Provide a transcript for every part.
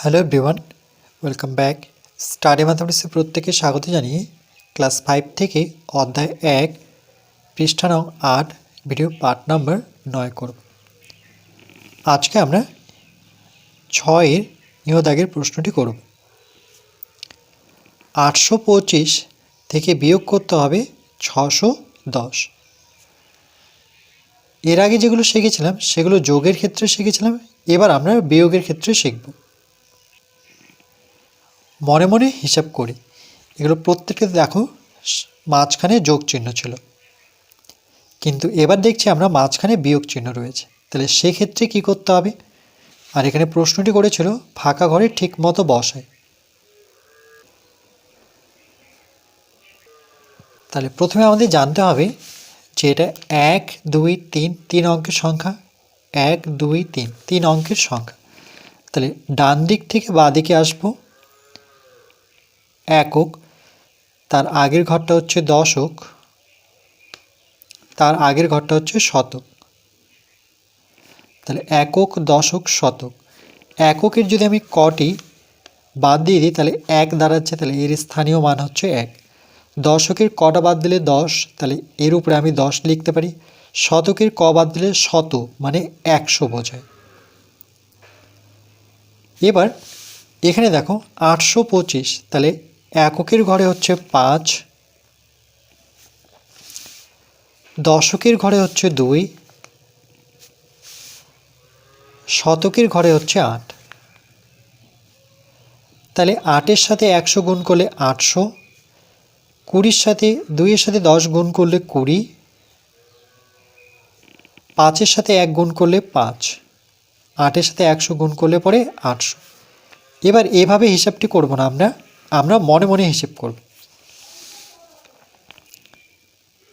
Hello everyone welcome back study ম্যাথামেটিক্সে প্রত্যেকে স্বাগত জানিয়ে ক্লাস ফাইভ থেকে অধ্যায় এক, পৃষ্ঠা নং আট ভিডিও পার্ট নাম্বার নয় করব। আজকে আমরা ছয়ের ইহদাগের প্রশ্নটি করব। আটশো পঁচিশ থেকে বিয়োগ করতে হবে ছশো দশ। এর আগে যেগুলো শিখেছিলাম, সেগুলো যোগের ক্ষেত্রে শিখেছিলাম, এবার আমরা বিয়োগের ক্ষেত্রে শিখব। মনে মনে হিসাব করি। এগুলো প্রত্যেকটা দেখো, মাঝখানে যোগ চিহ্ন ছিল। কিন্তু এবার দেখছি আমরা মাঝখানে বিয়োগ চিহ্ন রয়েছে। তাহলে সেক্ষেত্রে কি করতে হবে? আর এখানে প্রশ্নটি করেছিল, ফাঁকা ঘরে ঠিক মতো বসায়। তাহলে প্রথমে আমাদের জানতে হবে যে এটা এক, দুই, তিন তিন অঙ্কের সংখ্যা। এক, দুই, তিন তিন অঙ্কের সংখ্যা। তাহলে ডান দিক থেকে বাঁ দিকে আসব। একক, তার আগের ঘরটা হচ্ছে দশক, তার আগের ঘরটা হচ্ছে শতক। তাহলে একক, দশক, শতক। এককের যদি আমি কটি বাদ দিয়ে দিই, তাহলে এক দাঁড়াচ্ছে, তাহলে এর স্থানীয় মান হচ্ছে এক। দশকের কটা বাদ দিলে দশ, তাহলে এর উপরে আমি দশ লিখতে পারি। শতকের ক বাদ দিলে শত মানে একশো বোঝায়। এবার এখানে দেখো আটশো পঁচিশ, তাহলে এককের ঘরে হচ্ছে পাঁচ, দশকের ঘরে হচ্ছে দুই, শতকের ঘরে হচ্ছে আট। তাহলে আটের সাথে একশো গুণ করলে আটশো, কুড়ির সাথে, দুইয়ের সাথে দশ গুণ করলে কুড়ি, পাঁচের সাথে এক গুণ করলে পাঁচ, আটের সাথে একশো গুণ করলে পরে আটশো। এবার এভাবে হিসাবটি করব না আমরা। আমরা মনে মনে হিসেব করব।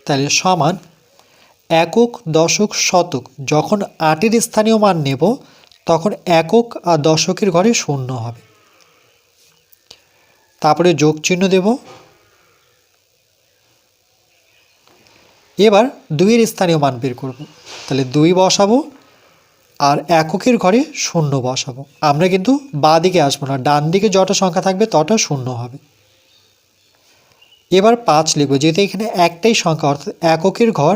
তাহলে সমান একক, দশক, শতক, যখন আটের স্থানীয় মান নেব, তখন একক আর দশকের ঘরে শূন্য হবে। তারপরে যোগ চিহ্ন দেব। এবার দুইয়ের স্থানীয় মান বের করব। তাহলে দুই বসাবো আর এককের ঘরে শূন্য বসাবো। আমরা কিন্তু বাঁ দিকে আসব না, ডান দিকে যটা সংখ্যা থাকবে তটা শূন্য হবে। এবার পাঁচ লিখব, যেহেতু এখানে একটাই সংখ্যা, অর্থাৎ এককের ঘর,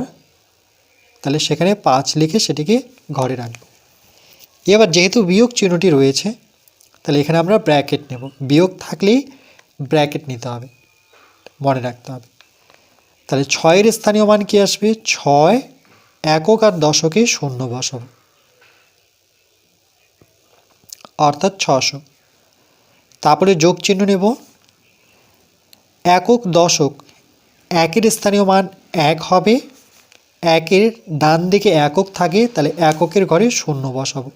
তাহলে সেখানে পাঁচ লিখে সেটিকে ঘরে রাখব। এবার যেহেতু বিয়োগ চিহ্নটি রয়েছে, তাহলে এখানে আমরা ব্র্যাকেট নেব। বিয়োগ থাকলেই ব্র্যাকেট নিতে হবে, মনে রাখতে হবে। তাহলে ছয়ের স্থানীয় মান কী আসবে? ছয়, একক আর দশকে শূন্য বসাবো। অর্থাৎ ছশো। তারপরে যোগ চিহ্ন নেব। একক দশক, একের স্থানীয় মান এক হবে। একের ডান দিকে একক থাকে, তাহলে এককের ঘরে শূন্য বসাবো।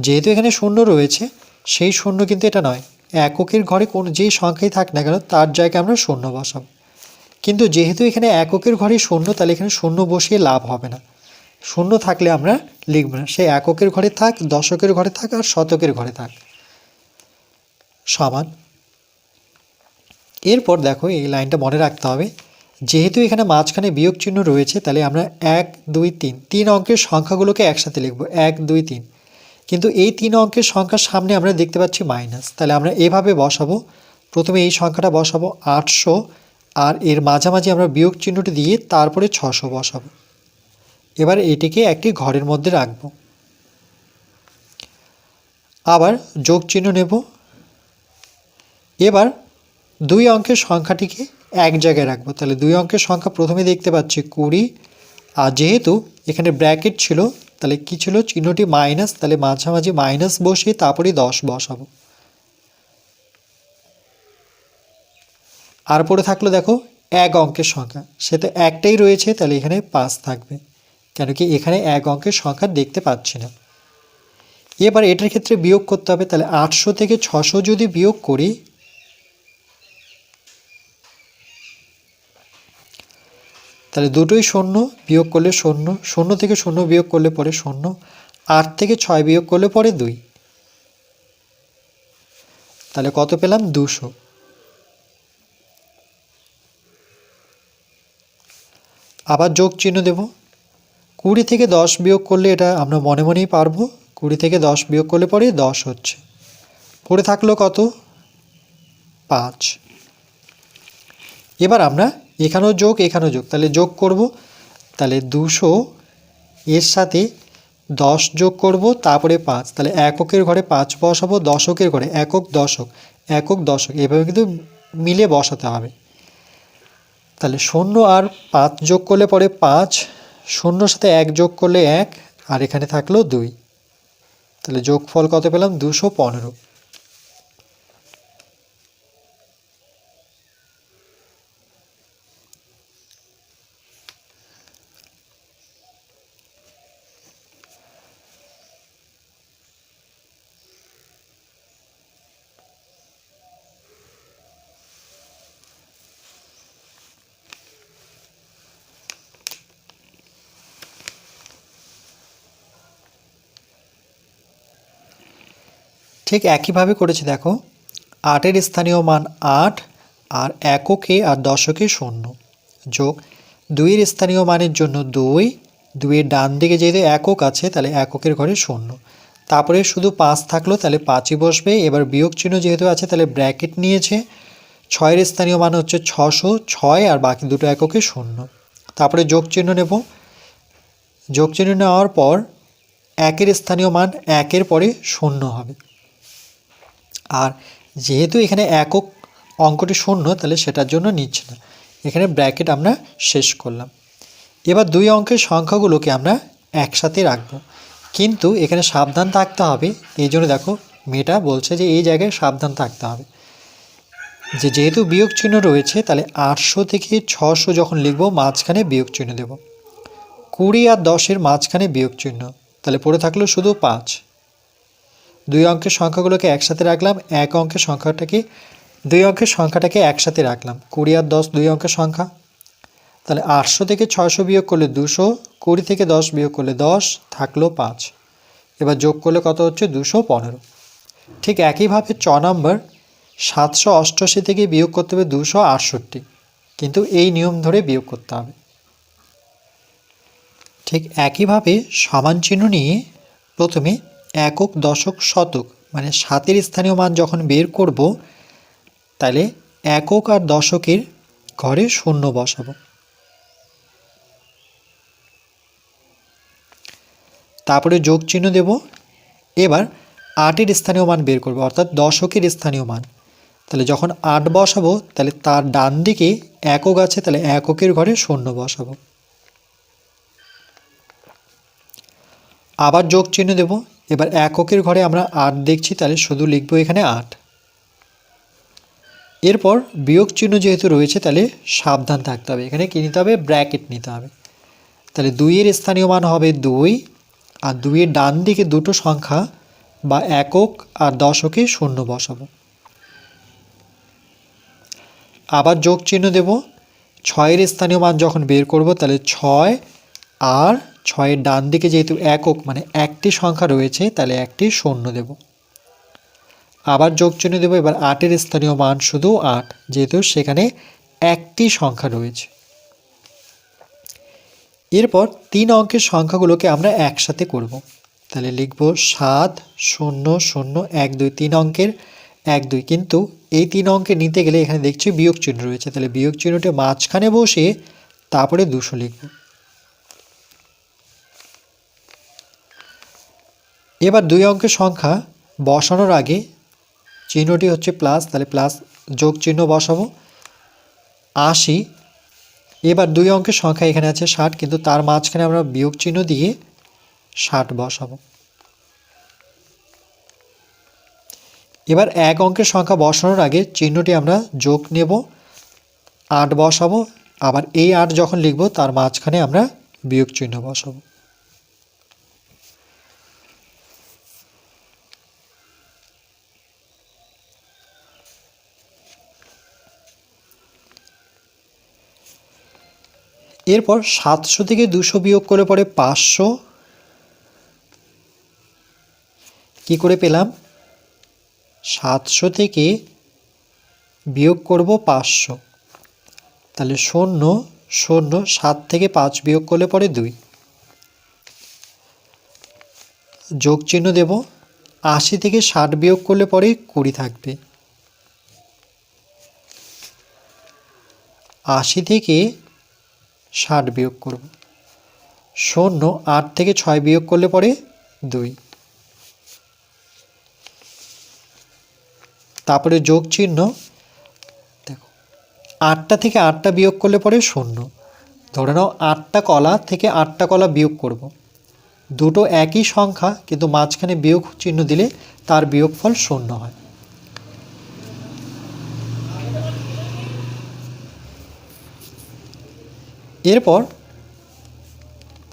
যেহেতু এখানে শূন্য রয়েছে, সেই শূন্য কিন্তু এটা নয়। এককের ঘরে কোন যেই সংখ্যাই থাক না কেন, তার জায়গায় আমরা শূন্য বসাবো। কিন্তু যেহেতু এখানে এককের ঘরে শূন্য, তাহলে এখানে শূন্য বসিয়ে লাভ হবে না। শূন্য থাকলে আমরা লিখব না। সে এককের ঘরে থাক, দশকের ঘরে থাক আর শতকের ঘরে থাক। সমান। এরপর দেখো এই লাইনটা মনে রাখতে হবে। যেহেতু এখানে মাঝখানে বিয়োগ চিহ্ন রয়েছে, তাহলে আমরা এক, দুই, তিন তিন অঙ্কের সংখ্যাগুলোকে একসাথে লিখব। এক, দুই, তিন। কিন্তু এই তিন অঙ্কের সংখ্যার সামনে আমরা দেখতে পাচ্ছি মাইনাস। তাহলে আমরা এভাবে বসাবো। প্রথমে এই সংখ্যাটা বসাবো আটশো, আর এর মাঝামাঝি আমরা বিয়োগ চিহ্নটি দিয়ে তারপরে ছশো বসাবো। এবার এটিকে একটি ঘরের মধ্যে রাখব। আবার যোগ চিহ্ন নেব। এবার দুই অঙ্কের সংখ্যাটিকে এক জায়গায় রাখব। তাহলে দুই অঙ্কের সংখ্যা প্রথমে দেখতে পাচ্ছি কুড়ি। আর যেহেতু এখানে ব্র্যাকেট ছিল, তাহলে কী ছিল? চিহ্নটি মাইনাস, তাহলে মাঝামাঝি মাইনাস বসিয়ে তারপরে দশ বসাবো। আর পরে থাকল দেখো এক অঙ্কের সংখ্যা। সে তো একটাই রয়েছে, তাহলে এখানে পাঁচ থাকবে। কেন কি এখানে এক অঙ্কের সংখ্যা দেখতে পাচ্ছি না। এবার এটার ক্ষেত্রে বিয়োগ করতে হবে, তাহলে আটশো থেকে ছশো যদি বিয়োগ করি, তাহলে দুটোই শূন্য বিয়োগ করলে শূন্য শূন্য থেকে শূন্য বিয়োগ করলে পরে শূন্য, আট থেকে ছয় বিয়োগ করলে পরে দুই। তাহলে কত পেলাম? দুশো। আবার যোগ চিহ্ন দেব। কুড়ি থেকে দশ বিয়োগ করলে এটা আমরা মনে মনেই পারব। কুড়ি থেকে দশ বিয়োগ করলে পরে দশ হচ্ছে। পড়ে থাকল কত? পাঁচ। এবার আমরা এখানেও যোগ এখানেও যোগ। তাহলে যোগ করব। তাহলে দুশো এর সাথে দশ যোগ করব, তারপরে পাঁচ। তাহলে এককের ঘরে পাঁচ বসাবো, দশকের ঘরে একক, দশক। একক, দশক। এভাবে কিন্তু মিলে বসাতে হবে। তাহলে শূন্য আর পাঁচ যোগ করলে পরে পাঁচ। শূন্যর সাথে এক যোগ করলে এক, আর এখানে থাকল দুই। তাহলে যোগফল কত পেলাম? দুশো পনেরো। ঠিক একইভাবে করেছি, দেখো। আটের স্থানীয় মান আট আর এককে আর দশকে শূন্য। যোগ দুইয়ের স্থানীয় মানের জন্য দুই, দুইয়ের ডান দিকে যেহেতু একক আছে, তাহলে এককের ঘরে শূন্য। তারপরে শুধু পাঁচ থাকল, তাহলে পাঁচই বসবে। এবার বিয়োগ চিহ্ন যেহেতু আছে, তাহলে ব্র্যাকেট নিয়েছে। ছয়ের স্থানীয় মান হচ্ছে ছশো, ছয় আর বাকি দুটো এককে শূন্য। তারপরে যোগ চিহ্ন নেব। যোগ চিহ্ন নেওয়ার পর একের স্থানীয় মান একের পরে শূন্য হবে। আর যেহেতু এখানে একক অঙ্কটি শূন্য, তাহলে সেটার জন্য নিচ্ছে না। এখানে ব্র্যাকেট আমরা শেষ করলাম। এবার দুই অঙ্কের সংখ্যাগুলোকে আমরা একসাথে রাখব। কিন্তু এখানে সাবধান থাকতে হবে। এই জন্য দেখো, মেয়েটা বলছে যে এই জায়গায় সাবধান থাকতে হবে। যে যেহেতু বিয়োগ চিহ্ন রয়েছে, তাহলে আটশো থেকে ছশো যখন লিখব, মাঝখানে বিয়োগ চিহ্ন দেব। কুড়ি আর দশের মাঝখানে বিয়োগ চিহ্ন, তাহলে পড়ে থাকল শুধু পাঁচ। দুই অঙ্কের সংখ্যাগুলোকে একসাথে রাখলাম, এক অঙ্কের সংখ্যাটাকে দুই অঙ্কের সংখ্যাটাকে একসাথে রাখলাম, কুড়ি আর দশ দুই অঙ্কের সংখ্যা। তাহলে আটশো থেকে ছয়শো বিয়োগ করলে দুশো, কুড়ি থেকে দশ বিয়োগ করলে দশ, থাকল পাঁচ। এবার যোগ করলে কত হচ্ছে? দুশো পনেরো। ঠিক একইভাবে চ নম্বর, সাতশো অষ্টআশি থেকে বিয়োগ করতে হবে দুশো আটষট্টি। কিন্তু এই নিয়ম ধরে বিয়োগ করতে হবে। ঠিক একইভাবে সমান চিহ্ন নিয়ে প্রথমে একক, দশক, শতক মানে সাতের স্থানীয় মান যখন বের করব, তাহলে একক আর দশকের ঘরে শূন্য বসাবো। তারপরে যোগ চিহ্ন দেব। এবার আটের স্থানীয় মান বের করব, অর্থাৎ দশকের স্থানীয় মান। তাহলে যখন আট বসাবো, তাহলে তার ডান দিকে একক আছে, তাহলে এককের ঘরে শূন্য বসাবো। আবার যোগ চিহ্ন দেব। এবার এককের ঘরে আমরা আট দেখছি, তাহলে শুধু লিখব এখানে আট। এরপর বিয়োগ চিহ্ন যেহেতু রয়েছে, তাহলে সাবধান থাকতে হবে। এখানে কী নিতে হবে? ব্র্যাকেট নিতে হবে। তাহলে দুইয়ের স্থানীয় মান হবে দুই, আর দুইয়ের ডান দিকে দুটো সংখ্যা বা একক আর দশকে শূন্য বসাবো। আবার যোগ চিহ্ন দেব। ছয়ের স্থানীয় মান যখন বের করব, তাহলে ছয় আর ছয়ের ডান দিকে যেহেতু একক মানে একটি সংখ্যা রয়েছে, তাহলে একটি শূন্য দেব। আবার যোগ চিহ্ন দেবো, এবার আটের স্থানীয় মান শুধু আট, যেহেতু সেখানে একটি সংখ্যা রয়েছে। এরপর তিন অঙ্কের সংখ্যাগুলোকে আমরা একসাথে করব। তাহলে লিখব সাত, শূন্য শূন্য, এক, দুই, তিন অঙ্কের এক, দুই। কিন্তু এই তিন অঙ্কে নিতে গেলে এখানে দেখছি বিয়োগ চিহ্ন রয়েছে। তাহলে বিয়োগ চিহ্নটি মাঝখানে বসে তারপরে দুশো লিখব। এবার দুই অঙ্কের সংখ্যা বসানোর আগে চিহ্নটি হচ্ছে প্লাস, তাহলে প্লাস যোগ চিহ্ন বসাবো। আশি। এবার দুই অঙ্কের সংখ্যা এখানে আছে ষাট, কিন্তু তার মাঝখানে আমরা বিয়োগ চিহ্ন দিয়ে ষাট বসাবো। এবার এক অঙ্কের সংখ্যা বসানোর আগে চিহ্নটি আমরা যোগ নেব, আট বসাবো। আবার এই আট যখন লিখব, তার মাঝখানে আমরা বিয়োগ চিহ্ন বসাবো। এরপর সাতশো থেকে দুশো বিয়োগ করে পরে পাঁচশো। কী করে পেলাম? সাতশো থেকে বিয়োগ করব পাঁচশো। তাহলে শূন্য শূন্য, সাত থেকে পাঁচ বিয়োগ করলে পরে দুই। যোগ চিহ্ন দেব, আশি থেকে ষাট বিয়োগ করলে পরে কুড়ি থাকবে। আশি থেকে ষাট বিয়োগ করব। শূন্য, আট থেকে ছয় বিয়োগ করলে পরে দুই। তারপরে যোগ চিহ্ন দেখো, আটটা থেকে আটটা বিয়োগ করলে পরে শূন্য। ধরে নাও, আটটা কলা থেকে আটটা কলা বিয়োগ করব। দুটো একই সংখ্যা, কিন্তু মাঝখানে বিয়োগ চিহ্ন দিলে তার বিয়োগফল শূন্য হয়। এরপর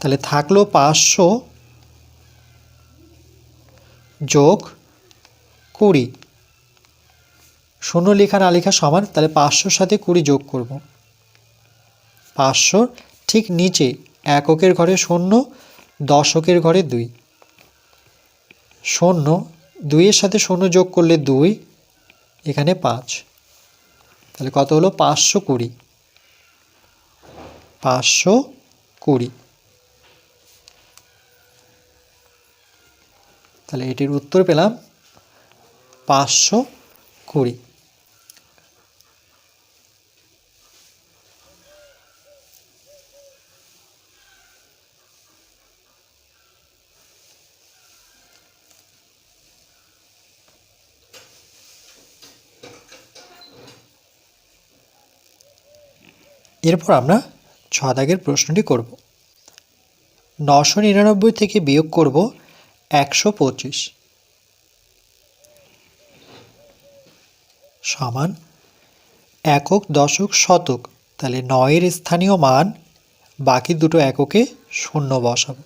তাহলে থাকল পাঁচশো যোগ কুড়ি। শূন্য লেখা না লেখা সমান, তাহলে পাঁচশোর সাথে কুড়ি যোগ করব। পাঁচশোর ঠিক নিচে, এককের ঘরে শূন্য, দশকের ঘরে দুই। শূন্য, দুইয়ের সাথে শূন্য যোগ করলে দুই, এখানে পাঁচ। তাহলে কত হলো? পাঁচশো কুড়ি। পাঁচশো কুড়ি। তাহলে এটির উত্তর পেলাম পাঁচশো কুড়ি। এরপর আমরা ছ প্রশ্নটি করব। নশো নিরানব্বই থেকে বিয়োগ করব একশো পঁচিশ। সমান একক দশক শতক, তাহলে নয়ের স্থানীয় মান, বাকি দুটো এককে শূন্য বসাবো,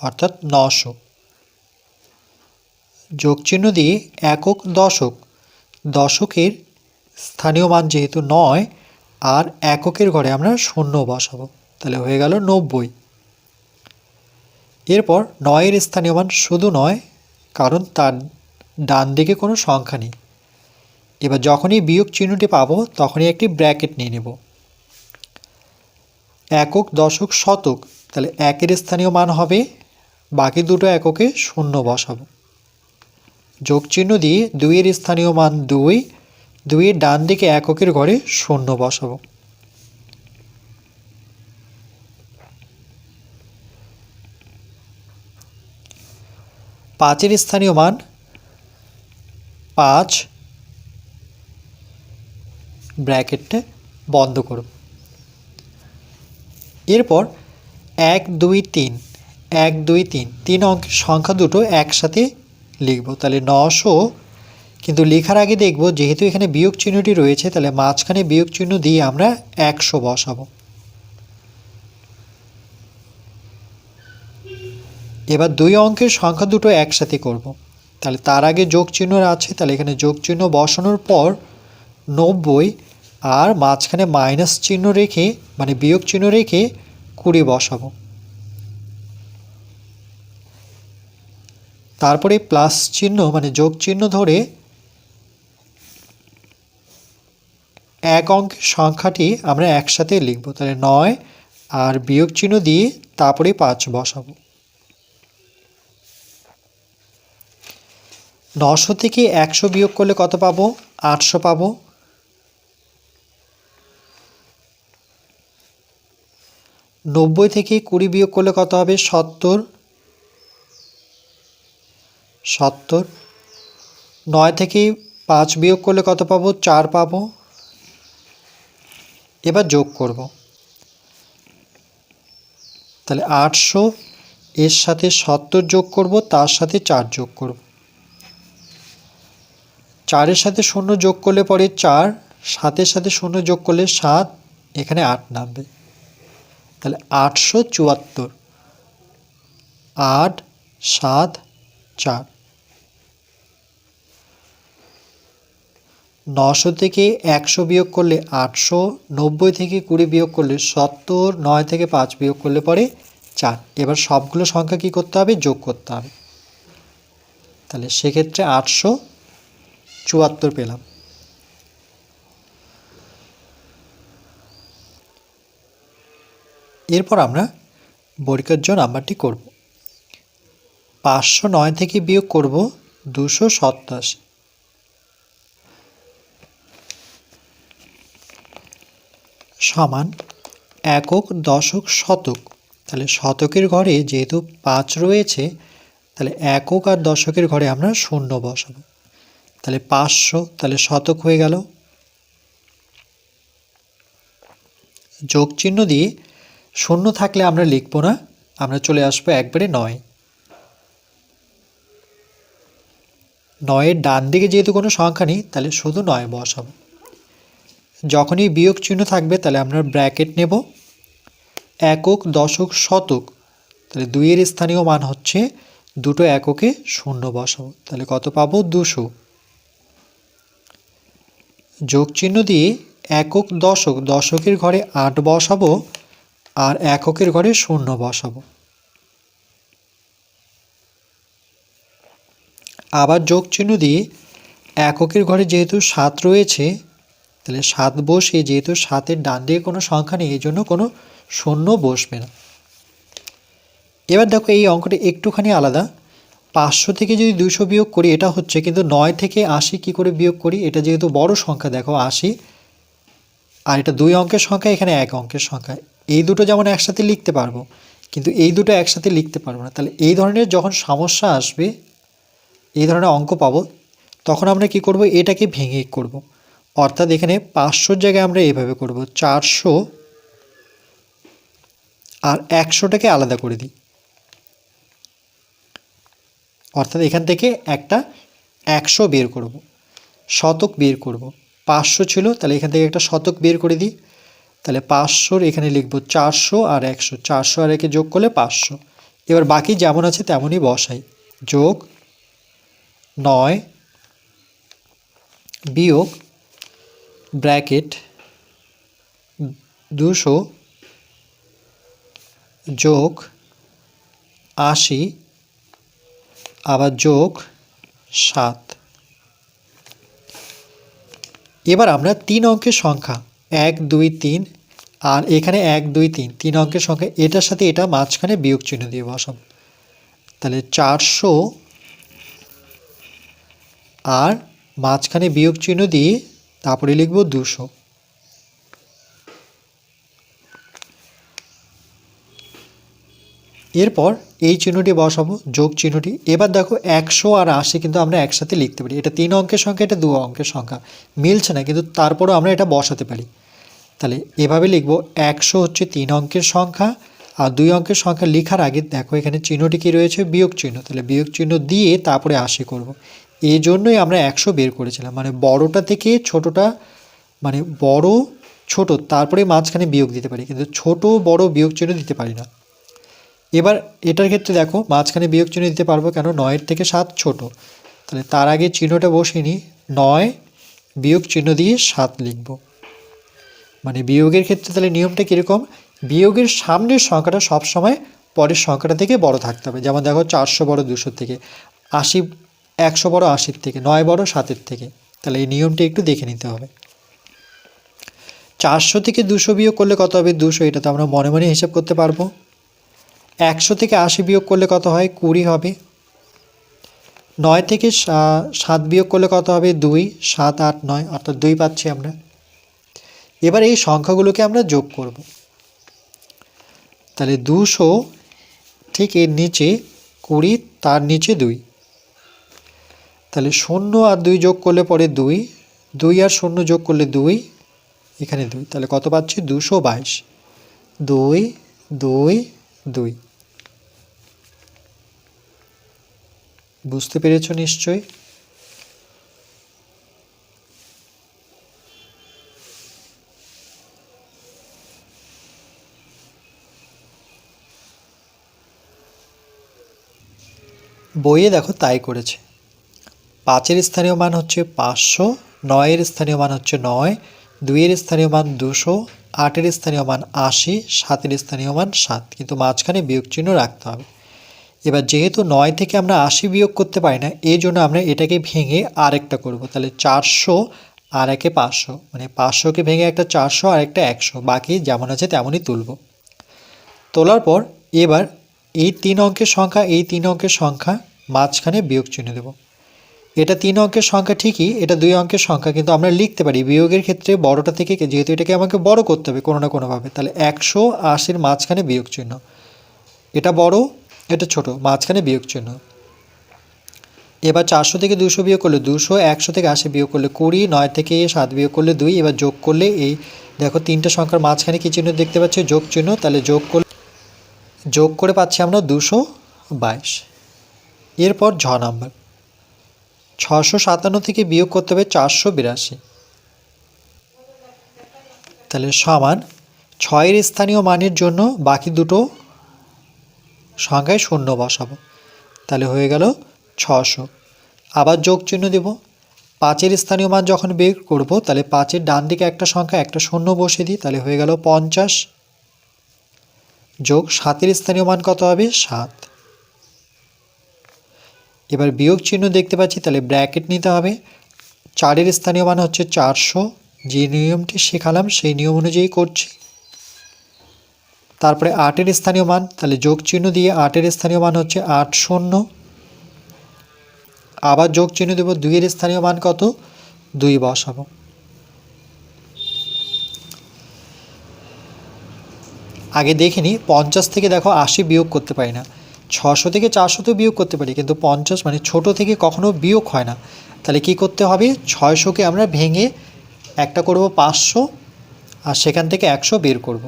অর্থাৎ নশো। যোগ চিহ্ন দিয়ে একক দশক, দশকের স্থানীয় মান যেহেতু নয় আর এককের ঘরে আমরা শূন্য বসাবো। তাহলে হয়ে গেল নব্বই। এরপর নয়ের স্থানীয় মান শুধু নয়, কারণ তার ডান দিকে কোনো সংখ্যা নেই। এবার যখনই বিয়োগ চিহ্নটি পাবো, তখনই একটি ব্র্যাকেট নিয়ে নেব। একক, দশক, শতক, তাহলে একের স্থানীয় মান হবে, বাকি দুটো এককে শূন্য বসাবো। যোগ চিহ্ন দিয়ে দুইয়ের স্থানীয় মান দুই দুইয়ের ডান দিকে এককের ঘরে শূন্য বসাবো। পাঁচের স্থানীয় মান পাঁচ ব্র্যাকেটটা বন্ধ করব এরপর এক, দুই, তিন, এক, দুই, তিন তিন অঙ্কের সংখ্যা দুটো একসাথে লিখব। তাহলে নশো কিন্তু লেখার আগে দেখব, যেহেতু এখানে বিয়োগ চিহ্নটি রয়েছে, তাহলে মাঝখানে বিয়োগ চিহ্ন দিয়ে আমরা একশো বসাবো এবার দুই অঙ্কের সংখ্যা দুটো একসাথে করব। তাহলে তার আগে যোগ চিহ্ন আছে, তাহলে এখানে যোগ চিহ্ন বসানোর পর নব্বই আর মাঝখানে মাইনাস চিহ্ন রেখে মানে বিয়োগ চিহ্ন রেখে কুড়ি বসাবো তারপরে প্লাস চিহ্ন মানে যোগ চিহ্ন ধরে এক অঙ্কের সংখ্যাটি আমরা একসাথে লিখব। তাহলে নয় আর বিয়োগ চিহ্ন দিয়ে তারপরে পাঁচ বসাবো। নশো থেকে একশো বিয়োগ করলে কত পাবো? আটশো পাবো। নব্বই থেকে কুড়ি বিয়োগ করলে কত হবে? সত্তর। সত্তর। নয় থেকে পাঁচ বিয়োগ করলে কত পাবো? চার পাবো। এবার যোগ করব। তাহলে আটশো, এর সাথে সত্তর যোগ করব, তার সাথে চার যোগ করব। চারের সাথে শূন্য যোগ করলে পরে চার, সাতের সাথে শূন্য যোগ করলে সাত, এখানে আট নামবে। তাহলে আটশো চুয়াত্তর, আট, সাত, চার। নশো থেকে একশো বিয়োগ করলে আটশো, নব্বই থেকে কুড়ি বিয়োগ করলে সত্তর, নয় থেকে পাঁচ বিয়োগ করলে পরে চার। এবার সবগুলো সংখ্যা কী করতে হবে? যোগ করতে হবে। তাহলে সেক্ষেত্রে আটশো চুয়াত্তর পেলাম। এরপর আমরা বর্গের নাম্বারটি করব। পাঁচশো নয় থেকে বিয়োগ করব দুশো সপ্তাশি সমান একক দশক শতক। তাহলে শতকের ঘরে যেহেতু পাঁচ রয়েছে, তাহলে একক আর দশকের ঘরে আমরা শূন্য বসাবো। তাহলে পাঁচশো, তাহলে শতক হয়ে গেল। যোগ চিহ্ন দিয়ে শূন্য থাকলে আমরা লিখব না, আমরা চলে আসব একবারে নয়। নয়ের ডান দিকে যেহেতু কোনো সংখ্যা নেই, তাহলে শুধু নয় বসাবো। যখনই বিয়োগ চিহ্ন থাকবে, তাহলে আমরা ব্র্যাকেট নেব। একক, দশক, শতক। তাহলে দুইয়ের স্থানীয় মান হচ্ছে দুটো এককে শূন্য বসাবো। তাহলে কত পাবো? দুশো। যোগ চিহ্ন দিয়ে একক, দশক, দশকের ঘরে আট বসাবো আর এককের ঘরে শূন্য বসাবো। আবার যোগ চিহ্ন দিয়ে এককের ঘরে যেহেতু সাত রয়েছে তাহলে সাত বসে যেহেতু সাতের ডান দিকে কোনো সংখ্যা নেই এই জন্য কোনো শূন্য বসবে না। এবার দেখো এই অঙ্কটা একটুখানি আলাদা। পাঁচশো থেকে যদি দুশো বিয়োগ করি, এটা হচ্ছে কিন্তু নয় থেকে আশি কি করে বিয়োগ করি? এটা যেহেতু বড় সংখ্যা, দেখো আশি। আর এটা দুই অঙ্কের সংখ্যা, এখানে এক অঙ্কের সংখ্যা। এই দুটো যেমন একসাথে লিখতে পারব, কিন্তু এই দুটো একসাথে লিখতে পারব না। তাহলে এই ধরনের যখন সমস্যা আসবে, এই ধরনের অঙ্ক পাবো, তখন আমরা কি করব? এটাকে ভেঙে করব। অর্থাৎ এখানে পাঁচশোর জায়গায় আমরা এভাবে করব, চারশো আর একশোটাকে আলাদা করে দিই। অর্থাৎ এখান থেকে একটা একশো বের করব, শতক বের করব। পাঁচশো ছিল, তাহলে এখান থেকে একটা শতক বের করে দিই। তাহলে পাঁচশোর এখানে লিখব চারশো আর একশো, চারশো আর একে যোগ করলে পাঁচশো। এবার বাকি যেমন আছে তেমনই বসাই। যোগ নয়, বিয়োগ ব্র্যাকেট দুশো যোগ আশি আবার যোগ সাত। এবার আমরা তিন অঙ্কের সংখ্যা, এক, দুই, তিন, আর এখানে এক, দুই, তিন তিন অঙ্কের সংখ্যা, এটার সাথে এটা মাঝখানে বিয়োগ চিহ্ন দিয়ে বসাব। তাহলে চারশো আর মাঝখানে বিয়োগ চিহ্ন দিয়ে তারপরে লিখব দুশো। এরপর এই চিহ্নটি বসাবো, যোগ চিহ্নটি। এবার দেখো একশো আর আশি কিন্তু আমরা একসাথে লিখতে পারি। এটা তিন অঙ্কের সংখ্যা, এটা দু অঙ্কের সংখ্যা। মিলছে না, কিন্তু তারপরও আমরা এটা বসাতে পারি। তাহলে এভাবে লিখব, একশো হচ্ছে তিন অঙ্কের সংখ্যা আর দুই অঙ্কের সংখ্যা লেখার আগে দেখো এখানে চিহ্নটি কি রয়েছে? বিয়োগ চিহ্ন। তাহলে বিয়োগ চিহ্ন দিয়ে তারপরে আশি করব। এই জন্যই আমরা একশো বের করেছিলাম। মানে বড়টা থেকে ছোটটা মানে বড়, ছোট, তারপরে মাঝখানে বিয়োগ দিতে পারি। কিন্তু ছোট, বড় বিয়োগ চিহ্ন দিতে পারি না। এবার এটার ক্ষেত্রে দেখো, মাঝখানে বিয়োগ চিহ্ন দিতে পারব কেন? নয়ের থেকে সাত ছোট। তাহলে তার আগে চিহ্নটা বসিয়ে নিই। নয়, বিয়োগ চিহ্ন দিয়ে সাত লিখব। মানে বিয়োগের ক্ষেত্রে তাহলে নিয়মটা কীরকম? বিয়োগের সামনের সংখ্যাটা সবসময় পরের সংখ্যাটা থেকে বড় থাকতে হবে। যেমন দেখো, চারশো বড় দুশোর থেকে। আশি একশো বড় আশির থেকে, নয় বড় সাতের থেকে। তাহলে এই নিয়মটি একটু দেখে নিতে হবে। চারশো থেকে দুশো বিয়োগ করলে কত হবে? দুশো, এটা তো আমরা মনে মনে হিসাব করতে পারব। একশো থেকে আশি বিয়োগ করলে কত হয়? কুড়ি হবে। নয় থেকে সাত বিয়োগ করলে কত হবে? দুই, সাত, আট, নয়, অর্থাৎ দুই পাচ্ছি আমরা। এবার এই সংখ্যাগুলোকে আমরা যোগ করব। তাহলে দুশো ঠিক এর নিচে কুড়ি, তার নিচে দুই। তাহলে শূন্য আর দুই যোগ করলে পরে দুই দুই আর শূন্য যোগ করলে দুই, এখানে দুই। তাহলে কত পাচ্ছি? দুশো বাইশ। দুই দুই দুই। বুঝতে পেরেছ নিশ্চয়ই? বইয়ে দেখো তাই করেছে। পাঁচের স্থানীয় মান হচ্ছে পাঁচশো, নয়ের স্থানীয় মান হচ্ছে নয়, দুইয়ের স্থানীয় মান দুশো, আটের স্থানীয় মান আশি, সাতের স্থানীয় মান সাত। কিন্তু মাঝখানে বিয়োগ চিহ্ন রাখতে হবে। এবার যেহেতু নয় থেকে আমরা আশি বিয়োগ করতে পারি না, এই জন্য আমরা এটাকে ভেঙে আরেকটা করব। তাহলে চারশো আর একে পাঁচশো। মানে পাঁচশোকে ভেঙে একটা চারশো আর একটা একশো। বাকি যেমন আছে তেমনই তুলব। তোলার পর এবার এই তিন অঙ্কের সংখ্যা, এই তিন অঙ্কের সংখ্যা মাঝখানে বিয়োগ চিহ্ন দেব। এটা তিন অঙ্কের সংখ্যা ঠিকই, এটা দুই অঙ্কের সংখ্যা, কিন্তু আমরা লিখতে পারি বিয়োগের ক্ষেত্রে বড়টা থেকে যেহেতু এটাকে আমাকে বড় করতে হবে কোনো না কোনোভাবে, তাহলে একশো আশির মাঝখানে বিয়োগ চিহ্ন। এটা বড়, এটা ছোট, মাঝখানে বিয়োগ চিহ্ন। এবার চারশো থেকে দুশো বিয়োগ করলে দুশো, একশো থেকে আশি বিয়োগ করলে কুড়ি, নয় থেকে সাত বিয়োগ করলে দুই, এবার যোগ করলে এই, দেখো তিনটা সংখ্যার মাঝখানে কী চিহ্ন দেখতে পাচ্ছি? যোগ চিহ্ন, তাহলে যোগ করলে, যোগ করে পাচ্ছি আমরা দুশো বাইশ। এরপর ঝ নাম্বার। ছশো সাতান্ন থেকে বিয়োগ করতে হবে চারশো বিরাশি। তাহলে সমান ছয়ের স্থানীয় মানের জন্য বাকি দুটো সংখ্যায় শূন্য বসাবো। তাহলে হয়ে গেল ছশো আবার যোগ চিহ্ন দেব। পাঁচের স্থানীয় মান যখন বের করব, তাহলে পাঁচের ডান দিকে একটা সংখ্যা, একটা শূন্য বসে দিই, তাহলে হয়ে গেল পঞ্চাশ। যোগ সাতের স্থানীয় মান কত হবে? সাত। এবার বিয়োগ চিহ্ন দেখতে পাচ্ছি, তাহলে ব্র্যাকেট নিতে হবে। চারের স্থানীয় মান হচ্ছে চারশো। যে নিয়মটি শেখালাম, সেই নিয়ম অনুযায়ী করছি। তারপরে আটের স্থানীয় মান, তাহলে যোগ চিহ্ন দিয়ে আটের স্থানীয় মান হচ্ছে আট শূন্য। আবার যোগ চিহ্ন দেব, দুইয়ের স্থানীয় মান কত? দুই বসাবো। আগে দেখিনি পঞ্চাশ থেকে দেখো আশি বিয়োগ করতে পারি না। ছশো থেকে চারশো তো বিয়োগ করতে পারি, কিন্তু পঞ্চাশ মানে ছোট থেকে কখনো বিয়োগ হয় না। তাহলে কি করতে হবে? ছয়শোকে আমরা ভেঙে একটা করব পাঁচশো, আর সেখান থেকে একশো বের করব।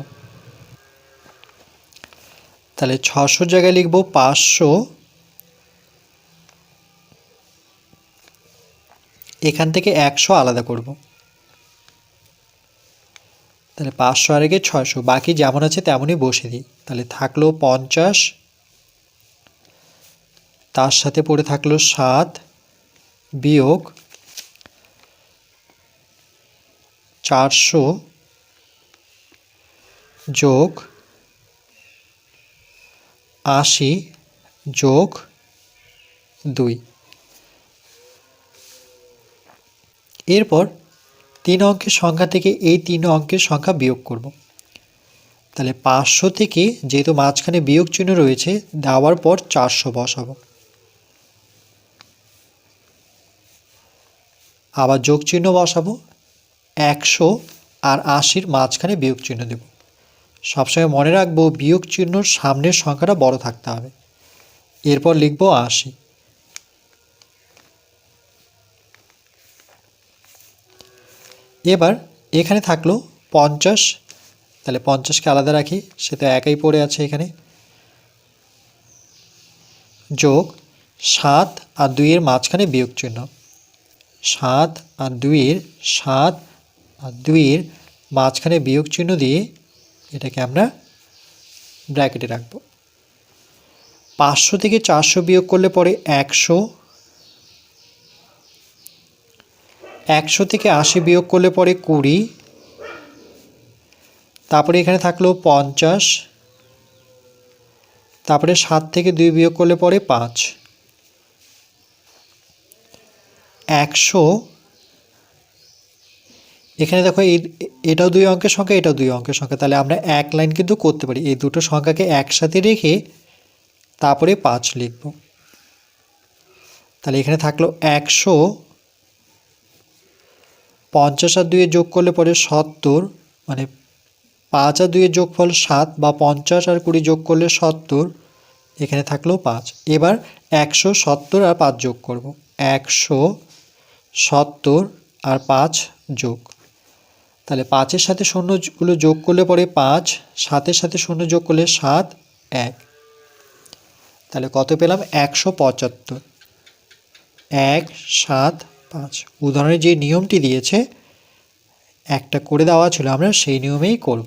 তাহলে ছশোর জায়গায় লিখব পাঁচশো। এখান থেকে একশো আলাদা করব। তাহলে পাঁচশো আর আগে ছয়শো, বাকি যেমন আছে তেমনই বসে দিই। তাহলে থাকল পঞ্চাশ তার সাথে পড়ে থাকল সাত বিয়োগ চারশো যোগ আশি যোগ দুই। এরপর তিন অঙ্কের সংখ্যা থেকে এই তিন অঙ্কের সংখ্যা বিয়োগ করব। তাহলে পাঁচশো থেকে যেহেতু মাঝখানে বিয়োগ চিহ্ন রয়েছে, দেওয়ার পর চারশো বসাবো। আবার যোগ চিহ্ন বসাবো, একশো আর আশির মাঝখানে বিয়োগ চিহ্ন দেব। সবসময় মনে রাখব বিয়োগ চিহ্নর সামনের সংখ্যাটা বড় থাকতে হবে। এরপর লিখব আশি। এবার এখানে থাকল পঞ্চাশ। তাহলে পঞ্চাশকে আলাদা রাখি, সে তো একাই পড়ে আছে এখানে। যোগ সাত আর দুইয়ের মাঝখানে বিয়োগ চিহ্ন সাত আর দুইয়ের সাত আর দুইয়ের মাঝখানে বিয়োগ চিহ্ন দিয়ে এটাকে আমরা ব্র্যাকেটে রাখব। পাঁচশো থেকে চারশো বিয়োগ করলে পরে একশো। একশো থেকে আশি বিয়োগ করলে পরে কুড়ি। তারপরে এখানে থাকল পঞ্চাশ। তারপরে সাত থেকে দুই বিয়োগ করলে পরে পাঁচ। একশো। এখানে দেখো এই, এটাও দুই অঙ্কের সংখ্যা, এটাও দুই অঙ্কের সংখ্যা। তাহলে আমরা এক লাইন কিন্তু করতে পারি। এই দুটো সংখ্যাকে একসাথে রেখে তারপরে পাঁচ লিখব। তাহলে এখানে থাকল একশো। পঞ্চাশ আর দুয়ে যোগ করলে পরে সত্তর মানে পাঁচ আর দুইয়ের যোগফল সাত বা পঞ্চাশ আর কুড়ি যোগ করলে সত্তর, এখানে থাকল পাঁচ। এবার একশো সত্তর আর পাঁচ যোগ করব। একশো সত্তর আর পাঁচ যোগ। তাহলে পাঁচের সাথে শূন্যগুলো যোগ করলে পরে পাঁচ, সাতের সাথে শূন্য যোগ করলে সাত, এক। তাহলে কত পেলাম? একশো পঁচাত্তর। এক, সাত, পাঁচ। উদাহরণে যে নিয়মটি দিয়েছে, একটা করে দেওয়া ছিল আমরা, সেই নিয়মেই করব।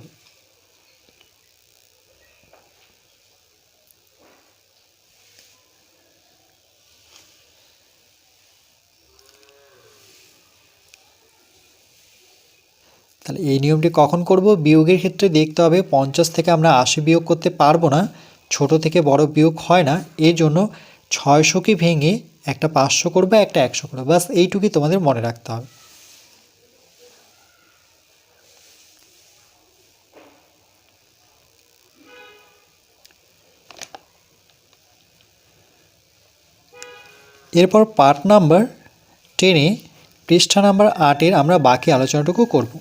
তাহলে এই নিয়মটি কখন করব? বিয়োগের ক্ষেত্রে দেখতে হবে পঞ্চাশ থেকে আমরা আশি বিয়োগ করতে পারব না। ছোট থেকে বড় বিয়োগ হয় না। এই জন্য ছয়শোকে ভেঙে একটা পাঁচশো করবে, একটা একশো করবে। বাস এইটুকুই তোমাদের মনে রাখতে হবে। এরপর পার্ট নাম্বার টেনে পৃষ্ঠা নাম্বার আটের আমরা বাকি আলোচনাটুকু করব।